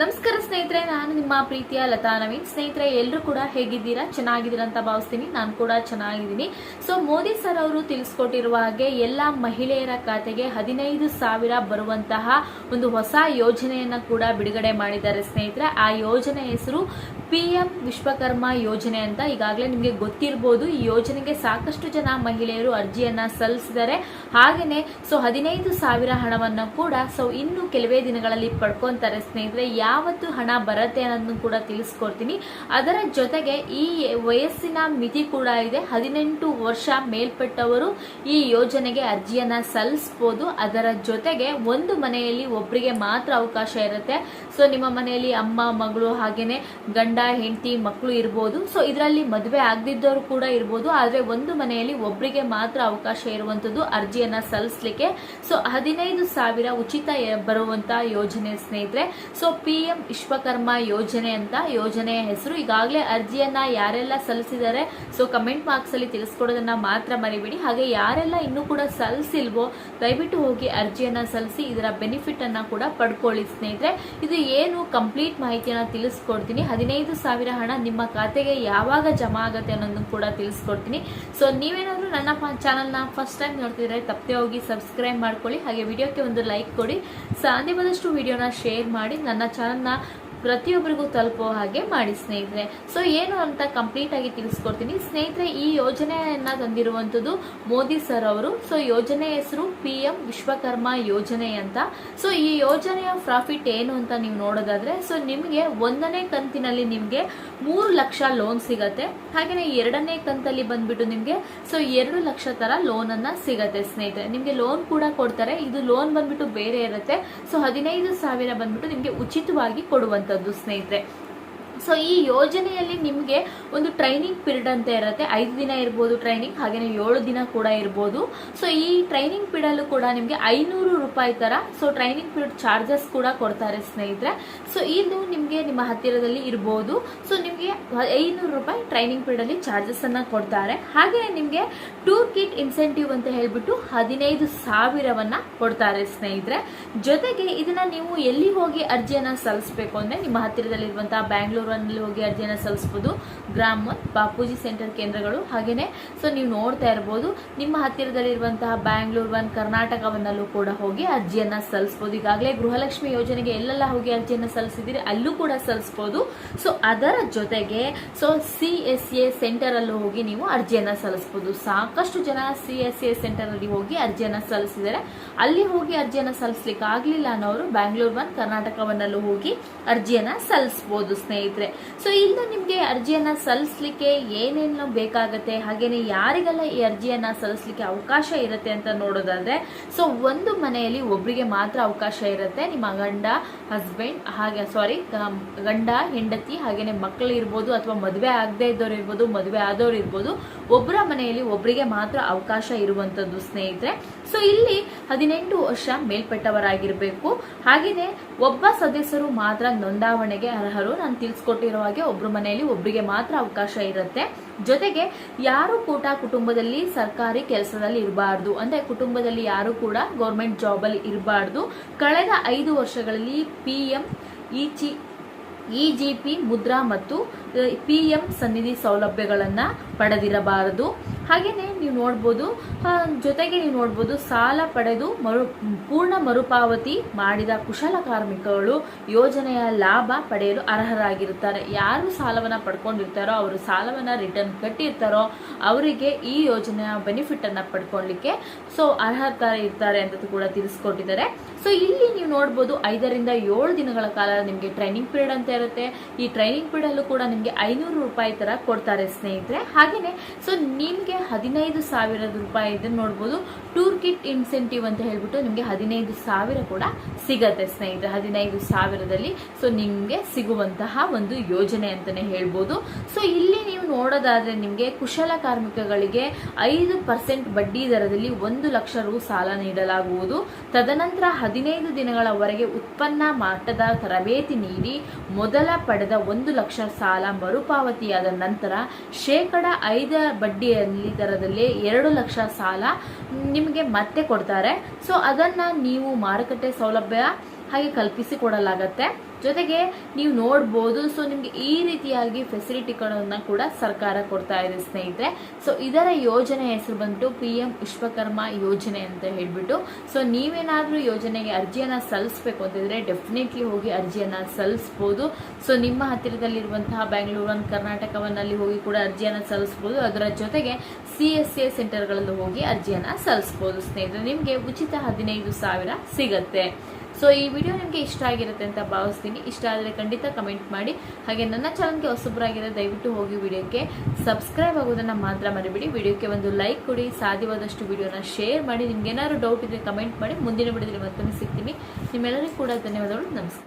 ನಮಸ್ಕಾರ ಸ್ನೇಹಿತರೆ, ನಾನು ನಿಮ್ಮ ಪ್ರೀತಿಯ ಲತಾ ನವೀನ್. ಸ್ನೇಹಿತರೆ, ಎಲ್ಲರೂ ಕೂಡ ಹೇಗಿದ್ದೀರಾ? ಚೆನ್ನಾಗಿದ್ದೀರಾ ಅಂತ ಭಾವಿಸ್ತೀನಿ. ನಾನು ಕೂಡ ಚೆನ್ನಾಗಿದ್ದೀನಿ. ಸೊ ಮೋದಿ ಸರ್ ಅವರು ತಿಳಿಸ್ಕೊಟ್ಟಿರುವ ಹಾಗೆ ಎಲ್ಲ ಮಹಿಳೆಯರ ಖಾತೆಗೆ ಹದಿನೈದು ಸಾವಿರ ಬರುವಂತಹ ಒಂದು ಹೊಸ ಯೋಜನೆಯನ್ನ ಕೂಡ ಬಿಡುಗಡೆ ಮಾಡಿದ್ದಾರೆ ಸ್ನೇಹಿತರೆ. ಆ ಯೋಜನೆ ಹೆಸರು ಪಿ ಎಂ ವಿಶ್ವಕರ್ಮ ಯೋಜನೆ ಅಂತ ಈಗಾಗಲೇ ನಿಮಗೆ ಗೊತ್ತಿರ್ಬೋದು. ಈ ಯೋಜನೆಗೆ ಸಾಕಷ್ಟು ಜನ ಮಹಿಳೆಯರು ಅರ್ಜಿಯನ್ನ ಸಲ್ಲಿಸಿದ್ದಾರೆ. ಹಾಗೆಯೇ ಸೊ ಹದಿನೈದು ಸಾವಿರ ಹಣವನ್ನು ಕೂಡ ಸೊ ಇನ್ನು ಕೆಲವೇ ದಿನಗಳಲ್ಲಿ ಪಡ್ಕೊಂತಾರೆ ಸ್ನೇಹಿತರೆ. ಯಾವತ್ತು ಹಣ ಬರುತ್ತೆ ಅನ್ನೋದನ್ನು ಕೂಡ ತಿಳಿಸ್ಕೊಡ್ತೀನಿ. ಅದರ ಜೊತೆಗೆ ಈ ವಯಸ್ಸಿನ ಮಿತಿ ಕೂಡ ಇದೆ. ಹದಿನೆಂಟು ವರ್ಷ ಮೇಲ್ಪಟ್ಟವರು ಈ ಯೋಜನೆಗೆ ಅರ್ಜಿಯನ್ನ ಸಲ್ಲಿಸ್ಬೋದು. ಅದರ ಜೊತೆಗೆ ಒಂದು ಮನೆಯಲ್ಲಿ ಒಬ್ಬರಿಗೆ ಮಾತ್ರ ಅವಕಾಶ ಇರುತ್ತೆ. ಸೊ ನಿಮ್ಮ ಮನೆಯಲ್ಲಿ ಅಮ್ಮ, ಮಗಳು ಹಾಗೇನೆ ಗಂಡ ಹೆಂಡತಿ ಮಕ್ಕಳು ಇರ್ಬೋದು. ಸೊ ಇದರಲ್ಲಿ ಮದುವೆ ಆಗದಿದ್ದವರು ಕೂಡ ಇರ್ಬೋದು. ಆದರೆ ಒಂದು ಮನೆಯಲ್ಲಿ ಒಬ್ಬರಿಗೆ ಮಾತ್ರ ಅವಕಾಶ ಇರುವಂತದ್ದು ಅರ್ಜಿಯನ್ನ ಸಲ್ಲಿಸಲಿಕ್ಕೆ. ಸೊ ಹದಿನೈದು ಸಾವಿರ ಉಚಿತ ಬರುವಂಥ ಯೋಜನೆ ಸ್ನೇಹಿತರೆ. ಸೊ ಪಿ ಎಂ ವಿಶ್ವಕರ್ಮ ಯೋಜನೆ ಅಂತ ಯೋಜನೆಯ ಹೆಸರು. ಈಗಾಗಲೇ ಅರ್ಜಿಯನ್ನ ಯಾರೆಲ್ಲ ಸಲ್ಲಿಸಿದ್ದಾರೆ ಸೊ ಕಮೆಂಟ್ ಬಾಕ್ಸ್ ಅಲ್ಲಿ ತಿಳಿಸ್ಕೊಡೋದನ್ನ ಮಾತ್ರ ಮರಿಬೇಡಿ. ಹಾಗೆ ಯಾರೆಲ್ಲ ಇನ್ನೂ ಕೂಡ ಸಲ್ಲಿಸಿಲ್ವೋ, ದಯವಿಟ್ಟು ಹೋಗಿ ಅರ್ಜಿಯನ್ನ ಸಲ್ಲಿಸಿ, ಇದರ ಬೆನಿಫಿಟ್ ಅನ್ನ ಕೂಡ ಪಡ್ಕೊಳ್ಳಿ ಸ್ನೇಹಿತರೆ. ಇದು ಏನು ಕಂಪ್ಲೀಟ್ ಮಾಹಿತಿಯನ್ನ ತಿಳಿಸ್ಕೊಡ್ತೀನಿ. ಹದಿನೈದು ಸಾವಿರ ಹಣ ನಿಮ್ಮ ಖಾತೆಗೆ ಯಾವಾಗ ಜಮಾ ಆಗುತ್ತೆ ಅನ್ನೋದನ್ನು ಕೂಡ ತಿಳಿಸ್ಕೊಡ್ತೀನಿ. ಸೊ ನೀವೇನಾದ್ರು ನನ್ನ ಚಾನಲ್ನ ಫಸ್ಟ್ ಟೈಮ್ ನೋಡ್ತಿದ್ರೆ ತಪ್ಪದೆ ಹೋಗಿ ಸಬ್ಸ್ಕ್ರೈಬ್ ಮಾಡ್ಕೊಳ್ಳಿ. ಹಾಗೆ ವಿಡಿಯೋಕ್ಕೆ ಒಂದು ಲೈಕ್ ಕೊಡಿ. ಸಾಧ್ಯವಾದಷ್ಟು ವಿಡಿಯೋನ ಶೇರ್ ಮಾಡಿ. ನನ್ನ ಚಾನಲ್ನ ಪ್ರತಿಯೊಬ್ಬರಿಗೂ ತಲುಪೋ ಹಾಗೆ ಮಾಡಿ ಸ್ನೇಹಿತರೆ. ಸೊ ಏನು ಅಂತ ಕಂಪ್ಲೀಟ್ ಆಗಿ ತಿಳಿಸ್ಕೊಡ್ತೀನಿ. ಸ್ನೇಹಿತರೆ, ಈ ಯೋಜನೆಯನ್ನ ತಂದಿರುವಂಥದ್ದು ಮೋದಿ ಸರ್ ಅವರು. ಸೊ ಯೋಜನೆ ಹೆಸರು ಪಿ ವಿಶ್ವಕರ್ಮ ಯೋಜನೆ ಅಂತ. ಸೊ ಈ ಯೋಜನೆಯ ಪ್ರಾಫಿಟ್ ಏನು ಅಂತ ನೀವು ನೋಡೋದಾದ್ರೆ ಸೊ ನಿಮಗೆ ಒಂದನೇ ಕಂತಿನಲ್ಲಿ ನಿಮಗೆ ಮೂರು ಲಕ್ಷ ಲೋನ್ ಸಿಗತ್ತೆ. ಹಾಗೆಯೇ ಎರಡನೇ ಕಂತಲ್ಲಿ ಬಂದ್ಬಿಟ್ಟು ನಿಮಗೆ ಸೊ ಎರಡು ಲಕ್ಷ ತರ ಲೋನ್ ಅನ್ನ ಸಿಗತ್ತೆ ಸ್ನೇಹಿತರೆ. ನಿಮಗೆ ಲೋನ್ ಕೂಡ ಕೊಡ್ತಾರೆ. ಇದು ಲೋನ್ ಬಂದ್ಬಿಟ್ಟು ಬೇರೆ ಇರುತ್ತೆ. ಸೊ ಹದಿನೈದು ಸಾವಿರ ಬಂದ್ಬಿಟ್ಟು ನಿಮಗೆ ಉಚಿತವಾಗಿ ಕೊಡುವಂತದ್ದು ಸ್ನೇಹಿತರೆ. ಸೊ ಈ ಯೋಜನೆಯಲ್ಲಿ ನಿಮಗೆ ಒಂದು ಟ್ರೈನಿಂಗ್ ಪೀರಿಯಡ್ ಅಂತ ಇರುತ್ತೆ. ಐದು ದಿನ ಇರ್ಬೋದು ಟ್ರೈನಿಂಗ್ ಹಾಗೆಯೇ ಏಳು ದಿನ ಕೂಡ ಇರ್ಬೋದು. ಸೊ ಈ ಟ್ರೈನಿಂಗ್ ಪೀರಿಯಡಲ್ಲೂ ಕೂಡ ನಿಮಗೆ ಐನೂರು ರೂಪಾಯಿ ತರ ಸೊ ಟ್ರೈನಿಂಗ್ ಪೀರಿಯಡ್ ಚಾರ್ಜಸ್ ಕೂಡ ಕೊಡ್ತಾರೆ ಸ್ನೇಹಿತರೆ. ಸೊ ಇದು ನಿಮಗೆ ನಿಮ್ಮ ಹತ್ತಿರದಲ್ಲಿ ಇರ್ಬೋದು. ಸೊ ನಿಮಗೆ ಐನೂರು ರೂಪಾಯಿ ಟ್ರೈನಿಂಗ್ ಪೀರಿಯಡಲ್ಲಿ ಚಾರ್ಜಸನ್ನು ಕೊಡ್ತಾರೆ. ಹಾಗೆ ನಿಮಗೆ ಟೂರ್ ಕಿಟ್ ಇನ್ಸೆಂಟಿವ್ ಅಂತ ಹೇಳಿಬಿಟ್ಟು ಹದಿನೈದು ಸಾವಿರವನ್ನು ಕೊಡ್ತಾರೆ ಸ್ನೇಹಿತರೆ. ಜೊತೆಗೆ ಇದನ್ನ ನೀವು ಎಲ್ಲಿ ಹೋಗಿ ಅರ್ಜಿಯನ್ನ ಸಲ್ಲಿಸಬೇಕು ಅಂದ್ರೆ ನಿಮ್ಮ ಹತ್ತಿರದಲ್ಲಿರುವಂತಹ ಬ್ಯಾಂಗ್ಳೂರಲ್ಲಿ ಹೋಗಿ ಅರ್ಜಿಯನ್ನ ಸಲ್ಲಿಸ್ಬೋದು. ಗ್ರಾಮ, ಬಾಪೂಜಿ ಸೆಂಟರ್ ಕೇಂದ್ರಗಳು ಹಾಗೆಯೇ ಸೊ ನೀವು ನೋಡ್ತಾ ಇರ್ಬೋದು, ನಿಮ್ಮ ಹತ್ತಿರದಲ್ಲಿರುವಂತಹ ಬ್ಯಾಂಗ್ಳೂರ್ ಒನ್ ಕರ್ನಾಟಕವನ್ನಲ್ಲೂ ಕೂಡ ಹೋಗಿ ಅರ್ಜಿಯನ್ನ ಸಲ್ಲಿಸ್ಬೋದು. ಈಗಾಗಲೇ ಗೃಹಲಕ್ಷ್ಮಿ ಯೋಜನೆಗೆ ಎಲ್ಲೆಲ್ಲ ಹೋಗಿ ಅರ್ಜಿಯನ್ನು ಸಲ್ಲಿಸಿದಿರಿ ಅಲ್ಲೂ ಕೂಡ ಸಲ್ಲಿಸ್ಬೋದು. ಸೊ ಅದರ ಜೊತೆಗೆ so C S A centre ಅಲ್ಲೂ ಹೋಗಿ ನೀವು ಅರ್ಜಿಯನ್ನ ಸಲ್ಲಿಸ್ಬೋದು. ಸಾಕಷ್ಟು ಜನ ಸಿ ಎಸ್ ಎ ಸೆಂಟರ್ ಅಲ್ಲಿ ಹೋಗಿ ಅರ್ಜಿಯನ್ನು ಸಲ್ಲಿಸಿದ್ದಾರೆ. ಅಲ್ಲಿ ಹೋಗಿ ಅರ್ಜಿಯನ್ನು ಸಲ್ಲಿಸ್ಲಿಕ್ಕೆ ಆಗಲಿಲ್ಲ ಅನ್ನೋರು ಬ್ಯಾಂಗ್ಳೂರ್ ಒನ್ ಕರ್ನಾಟಕವನ್ನಲ್ಲೂ ಹೋಗಿ ಅರ್ಜಿಯನ್ನ ಸಲ್ಲಿಸ್ಬೋದು. ಸ್ನೇಹಿತರೆ ಸೊ ಇನ್ನು ನಿಮ್ಗೆ ಅರ್ಜಿಯನ್ನ ಸಲ್ಲಿಸ್ಲಿಕ್ಕೆ ಏನೇನು ಬೇಕಾಗುತ್ತೆ? ಹಾಗೇನೆ ಯಾರಿಗೆಲ್ಲ ಈ ಅರ್ಜಿಯನ್ನ ಸಲ್ಲಿಸ್ಲಿಕ್ಕೆ ಅವಕಾಶ ಇರುತ್ತೆ ಅಂತ ನೋಡೋದಾದ್ರೆ ಸೊ ಒಂದು ಮನೆಯಲ್ಲಿ ಒಬ್ರಿಗೆ ಮಾತ್ರ ಅವಕಾಶ ಇರುತ್ತೆ. ನಿಮ್ಮ ಗಂಡ ಹಸ್ಬೆಂಡ್ ಹಾಗೆ ಸಾರಿ ಗಂಡ, ಹೆಂಡತಿ, ಹಾಗೇನೆ ಮಕ್ಕಳು ಇರ್ಬೋದು ಅಥವಾ ಮದುವೆ ಆಗದೆ ಇದ್ದವ್ರು ಇರ್ಬೋದು, ಮದುವೆ ಆದವ್ರು ಇರ್ಬೋದು ಒಬ್ಬರ ಮನೆಯಲ್ಲಿ ಒಬ್ಬರಿಗೆ ಮಾತ್ರ ಅವಕಾಶ ಇರುವಂತದ್ದು ಸ್ನೇಹಿತರೆ. ಸೊ ಇಲ್ಲಿ ಹದಿನೆಂಟು ವರ್ಷ ಮೇಲ್ಪಟ್ಟವರಾಗಿರ್ಬೇಕು. ಹಾಗೆಯೇ ಒಬ್ಬ ಸದಸ್ಯರು ಮಾತ್ರ ನೋಂದಾವಣೆಗೆ ಅರ್ಹರು. ನಾನು ತಿಳಿಸ್ಕೊಟ್ಟಿರೋ ಹಾಗೆ ಒಬ್ಬರ ಮನೆಯಲ್ಲಿ ಒಬ್ಬರಿಗೆ ಮಾತ್ರ ಅವಕಾಶ ಇರುತ್ತೆ. ಜೊತೆಗೆ ಯಾರು ಕೂಡ ಕುಟುಂಬದಲ್ಲಿ ಸರ್ಕಾರಿ ಕೆಲಸದಲ್ಲಿ ಇರಬಾರ್ದು. ಅಂದ್ರೆ ಕುಟುಂಬದಲ್ಲಿ ಯಾರು ಕೂಡ ಗೌರ್ಮೆಂಟ್ ಜಾಬ್ ಅಲ್ಲಿ ಇರಬಾರ್ದು. ಕಳೆದ ಐದು ವರ್ಷಗಳಲ್ಲಿ P M E G P Mudra ಮತ್ತು ಪಿ ಎಂ ಸನ್ನಿಧಿ ಸೌಲಭ್ಯಗಳನ್ನು ಪಡೆದಿರಬಾರದು. ಹಾಗೆಯೇ ನೀವು ನೋಡ್ಬೋದು ಜೊತೆಗೆ ನೀವು ನೋಡ್ಬೋದು ಸಾಲ ಪಡೆದು ಮರು, ಪೂರ್ಣ ಮರುಪಾವತಿ ಮಾಡಿದ ಕುಶಲ ಕಾರ್ಮಿಕರು ಯೋಜನೆಯ ಲಾಭ ಪಡೆಯಲು ಅರ್ಹರಾಗಿರುತ್ತಾರೆ. ಯಾರು ಸಾಲವನ್ನು ಪಡ್ಕೊಂಡಿರ್ತಾರೋ, ಅವರು ಸಾಲವನ್ನು ರಿಟರ್ನ್ ಕಟ್ಟಿರ್ತಾರೋ, ಅವರಿಗೆ ಈ ಯೋಜನೆಯ ಬೆನಿಫಿಟ್ ಅನ್ನ ಪಡ್ಕೊಳ್ಳಿಕ್ಕೆ ಸೊ ಅರ್ಹತೆ ಇರ್ತಾರೆ ಅಂತ ಕೂಡ ತಿಳಿಸ್ಕೊಟ್ಟಿದ್ದಾರೆ. ಸೊ ಇಲ್ಲಿ ನೀವು ನೋಡ್ಬೋದು ಐದರಿಂದ ಏಳು ದಿನಗಳ ಕಾಲ ನಿಮಗೆ ಟ್ರೈನಿಂಗ್ ಪೀರಿಯಡ್ ಅಂತ ಇರುತ್ತೆ. ಈ ಟ್ರೈನಿಂಗ್ ಪೀರಿಯಡ್ ಅಲ್ಲೂ ಕೂಡ ನಿಮಗೆ ಐನೂರು ರೂಪಾಯಿ ತರ ಕೊಡ್ತಾರೆ ಸ್ನೇಹಿತರೆ. ಹಾಗೆಯೇ ಸೊ ನಿಮಗೆ ಹದಿನೈದು ಸಾವಿರದ ರೂಪಾಯಿ ಇದನ್ನ ನೋಡ್ಬೋದು. ಟೂರ್ ಕಿಟ್ ಇನ್ಸೆಂಟಿವ್ ಅಂತ ಹೇಳ್ಬಿಟ್ಟು ನಿಮಗೆ ಹದಿನೈದು ಸಾವಿರ ಕೂಡ ಸಿಗತ್ತೆ ಸ್ನೇಹಿತರೆ, ಹದಿನೈದು ಸಾವಿರದಲ್ಲಿ. ಸೊ ನಿಮಗೆ ಸಿಗುವಂತಹ ಒಂದು ಯೋಜನೆ ಅಂತಾನೆ ಹೇಳ್ಬೋದು. ಸೊ ಇಲ್ಲಿ ನೀವು ನೋಡೋದಾದ್ರೆ ನಿಮಗೆ ಕುಶಲ ಕಾರ್ಮಿಕಗಳಿಗೆ ಐದು ಪರ್ಸೆಂಟ್ ಬಡ್ಡಿ ದರದಲ್ಲಿ ಒಂದು ಲಕ್ಷ ರು ಸಾಲ ನೀಡಲಾಗುವುದು. ತದನಂತರ ಹದಿನೈದು ದಿನಗಳವರೆಗೆ ಉತ್ಪನ್ನ ಮಟ್ಟದ ತರಬೇತಿ ನೀಡಿ ಮೊದಲ ಪಡೆದ ಒಂದು ಲಕ್ಷ ಸಾಲ ಮರುಪಾವತಿಯಾದ ನಂತರ ಶೇಕಡ ಐದ ಬಡ್ಡಿಯಲ್ಲಿ ದರದಲ್ಲಿ ಎರಡು ಲಕ್ಷ ಸಾಲ ನಿಮಗೆ ಮತ್ತೆ ಕೊಡ್ತಾರೆ. ಸೊ ಅದನ್ನ ನೀವು ಮಾರುಕಟ್ಟೆ ಸೌಲಭ್ಯ ಹಾಗೆ ಕಲ್ಪಿಸಿ ಕೊಡಲಾಗತ್ತೆ. ಜೊತೆಗೆ ನೀವು ನೋಡ್ಬೋದು ಸೊ ನಿಮ್ಗೆ ಈ ರೀತಿಯಾಗಿ ಫೆಸಿಲಿಟಿಗಳನ್ನ ಕೂಡ ಸರ್ಕಾರ ಕೊಡ್ತಾ ಇದೆ ಸ್ನೇಹಿತರೆ. ಸೊ ಇದರ ಯೋಜನೆ ಹೆಸರು ಬಂತು ಪಿ ಎಂ ವಿಶ್ವಕರ್ಮ ಯೋಜನೆ ಅಂತ ಹೇಳ್ಬಿಟ್ಟು ಸೊ ನೀವೇನಾದ್ರೂ ಯೋಜನೆಗೆ ಅರ್ಜಿಯನ್ನ ಸಲ್ಲಿಸಬೇಕು ಅಂತಿದ್ರೆ ಡೆಫಿನೆಟ್ಲಿ ಹೋಗಿ ಅರ್ಜಿಯನ್ನ ಸಲ್ಲಿಸ್ಬೋದು. ಸೊ ನಿಮ್ಮ ಹತ್ತಿರದಲ್ಲಿರುವಂತಹ ಬೆಂಗಳೂರು and ಕರ್ನಾಟಕವನ್ನಲ್ಲಿ ಹೋಗಿ ಕೂಡ ಅರ್ಜಿಯನ್ನ ಸಲ್ಲಿಸಬಹುದು ಅದರ ಜೊತೆಗೆ ಸಿ ಎಸ್ ಎ ಸೆಂಟರ್ಗಳಲ್ಲೂ ಹೋಗಿ ಅರ್ಜಿಯನ್ನ ಸಲ್ಲಿಸಬಹುದು ಸ್ನೇಹಿತರೆ. ನಿಮಗೆ ಉಚಿತ ಹದಿನೈದು ಸಾವಿರ ಸಿಗತ್ತೆ. ಸೊ ಈ ವಿಡಿಯೋ ನಿಮಗೆ ಇಷ್ಟ ಆಗಿರುತ್ತೆ ಅಂತ ಭಾವಿಸ್ತೀನಿ. ಇಷ್ಟ ಆದರೆ ಖಂಡಿತ ಕಮೆಂಟ್ ಮಾಡಿ. ಹಾಗೆ ನನ್ನ ಚಾನಲ್ಗೆ ಹೊಸಬ್ರಾಗಿರೋ ದಯವಿಟ್ಟು ಹೋಗಿ ವಿಡಿಯೋಕ್ಕೆ ಸಬ್ಸ್ಕ್ರೈಬ್ ಆಗೋದನ್ನು ಮಾತ್ರ ಮರಿಬಿಡಿ. ವಿಡಿಯೋಕ್ಕೆ ಒಂದು ಲೈಕ್ ಕೊಡಿ. ಸಾಧ್ಯವಾದಷ್ಟು ವಿಡಿಯೋನ ಶೇರ್ ಮಾಡಿ. ನಿಮ್ಗೆ ಏನಾದರೂ ಡೌಟ್ ಇದ್ರೆ ಕಮೆಂಟ್ ಮಾಡಿ. ಮುಂದಿನ ವಿಡಿಯೋದಲ್ಲಿ ಮತ್ತೊಮ್ಮೆ ಸಿಗ್ತೀನಿ. ನಿಮ್ಮೆಲ್ಲರಿಗೂ ಕೂಡ ಧನ್ಯವಾದಗಳು. ನಮಸ್ಕಾರ.